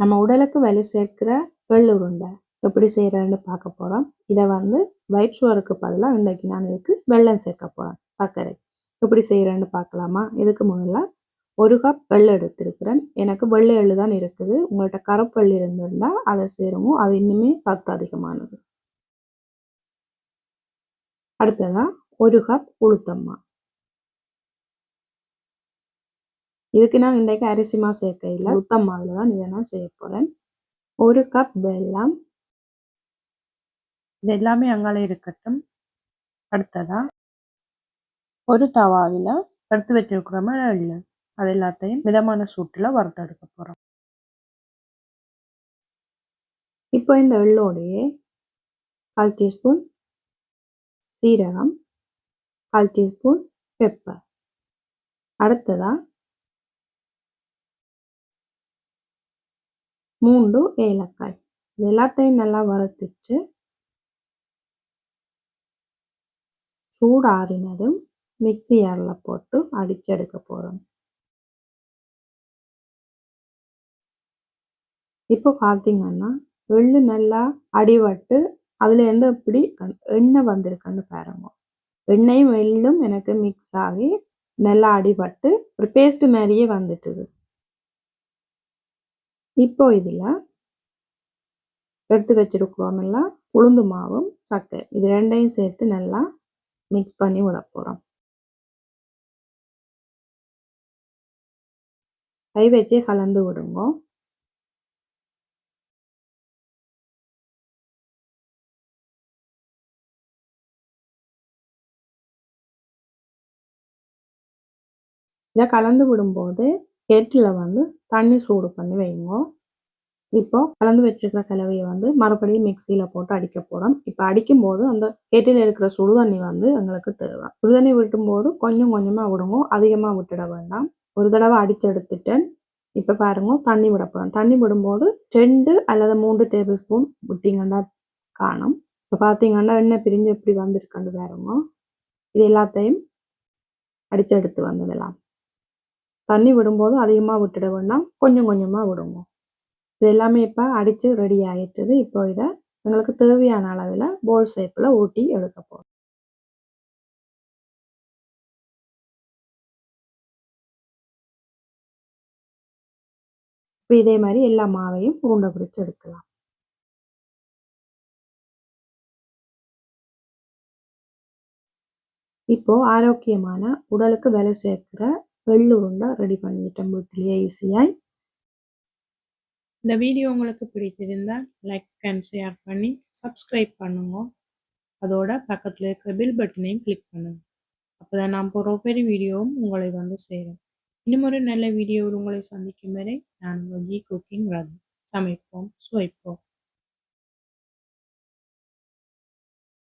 நம்ம உடலுக்கு வலு சேர்க்கிற எள் உருண்டை எப்படி செய்கிறேன்னு பார்க்க போகிறோம் இதை வந்து ஒயிட் சுகருக்கு பதிலாக இன்றைக்கு நான் இதுக்கு வெள்ளம் சேர்க்க போகிறேன் சர்க்கரை எப்படி செய்கிறேன்னு பார்க்கலாமா? இதுக்கு முதல்ல ஒரு கப் வெள்ளை எடுத்திருக்கிறேன். எனக்கு வெள்ளை எள்ளு தான் இருக்குது. உங்கள்கிட்ட கருப்பு இருந்திருந்தால் அதை சேருவோம். அது இன்னுமே சத்து அதிகமானது. அடுத்ததான் ஒரு கப் உளுத்தம்மா இதுக்கு நான் இன்றைக்கு அரிசிமா சேர்க்க இல்லை. உளுத்தம்மாவில் தான் இதை நான் செய்ய போகிறேன் ஒரு கப் வெல்லம். இது எல்லாமே அங்கால இருக்கட்டும். அடுத்ததா? ஒரு தவாவில் எடுத்து வச்சிருக்கிறோமே எள்ளு அது எல்லாத்தையும் மிதமான சூட்டில் வறுத்தெடுக்க போகிறோம் இப்போ இந்த எள்ளோடையே கால் டீஸ்பூன் சீரகம் கால் டீஸ்பூன் பெப்பர். அடுத்ததா? மூன்று ஏலக்காய். இது எல்லாத்தையும் நல்லா வறுத்துட்டு சூடாறினதும் மிக்சி ஜாரில் போட்டு அடிச்செடுக்க போகிறோம் இப்போ பார்த்தீங்கன்னா எள்ளு நல்லா அடிபட்டு அதுலேருந்து இப்படி எண்ணெய் வந்திருக்குன்னு பாருங்க. எண்ணெயும் எள்ளும் எனக்கு மிக்ஸ் ஆகி நல்லா அடிபட்டு ஒரு பேஸ்ட் மாதிரியே வந்துட்டுது. இப்போ இதில் எடுத்து வச்சிருக்கிறோம் எல்லாம் உளுந்து மாவும் சக்கை. இது ரெண்டையும் சேர்த்து நல்லா மிக்ஸ் பண்ணி விட போகிறோம் கை வச்சே கலந்து விடுங்க. இதை கலந்து விடும்போது கெட்டில் வந்து தண்ணி சூடு பண்ணி வைங்க. இப்போ கலந்து வச்சுருக்கிற கலவையை வந்து மறுபடியும் மிக்சியில் போட்டு அடிக்க போகிறோம் இப்போ அடிக்கும்போது அந்த கெட்டில் இருக்கிற சுடுதண்ணி வந்து எங்களுக்கு தேவை. சுடுதண்ணி விட்டும்போது கொஞ்சம் கொஞ்சமாக விடுங்க. அதிகமாக விட்டுட வேண்டாம். ஒரு தடவை அடித்து எடுத்துட்டேன் இப்போ பாருங்க தண்ணி விட போகிறோம் தண்ணி விடும்போது ரெண்டு அல்லது மூன்று டேபிள் ஸ்பூன் விட்டிங்கன்னா காணும். இப்போ பார்த்தீங்கன்னா எண்ணெய் பிரிஞ்சு எப்படி வந்திருக்கான்னு பாருங்க. இது எல்லாத்தையும் அடித்து எடுத்து வந்துடலாம் தண்ணி விடும்போது அதிகமாக விட்டுட வேண்டாம் கொஞ்சம் கொஞ்சமாக விடுங்க. இது எல்லாமே இப்போ அடித்து ரெடி ஆகிட்டுது இப்போ இதை எங்களுக்கு தேவையான அளவில் போல் ஷேப்பில் ஊட்டி எடுக்க போகிறோம் இப்போ இதே மாதிரி எல்லா மாவையும் உருண்டை பிடிச்சி எடுக்கலாம். இப்போ ஆரோக்கியமான உடலுக்கு வேலை சேர்க்கிற வெள்ளுருண்டை ரெடி பண்ணிட்டேன் வீட்டிலேயே ஈஸியாய். இந்த வீடியோ உங்களுக்கு பிடித்திருந்தால் லைக் அண்ட் ஷேர் பண்ணி சப்ஸ்கிரைப் பண்ணுங்க. அதோட பக்கத்தில் இருக்கிற பில் பட்டனையும் கிளிக் பண்ணுங்க. அப்போ தான் நான் போகிற பெரிய வீடியோவும் உங்களை வந்து சேரும். இன்னும் ஒரு நல்ல வீடியோவில் உங்களை சந்திக்கும் வரை நான் உங்கள் ஜி குக்கிங் ரது சமைப்போம் சுவைப்போம்.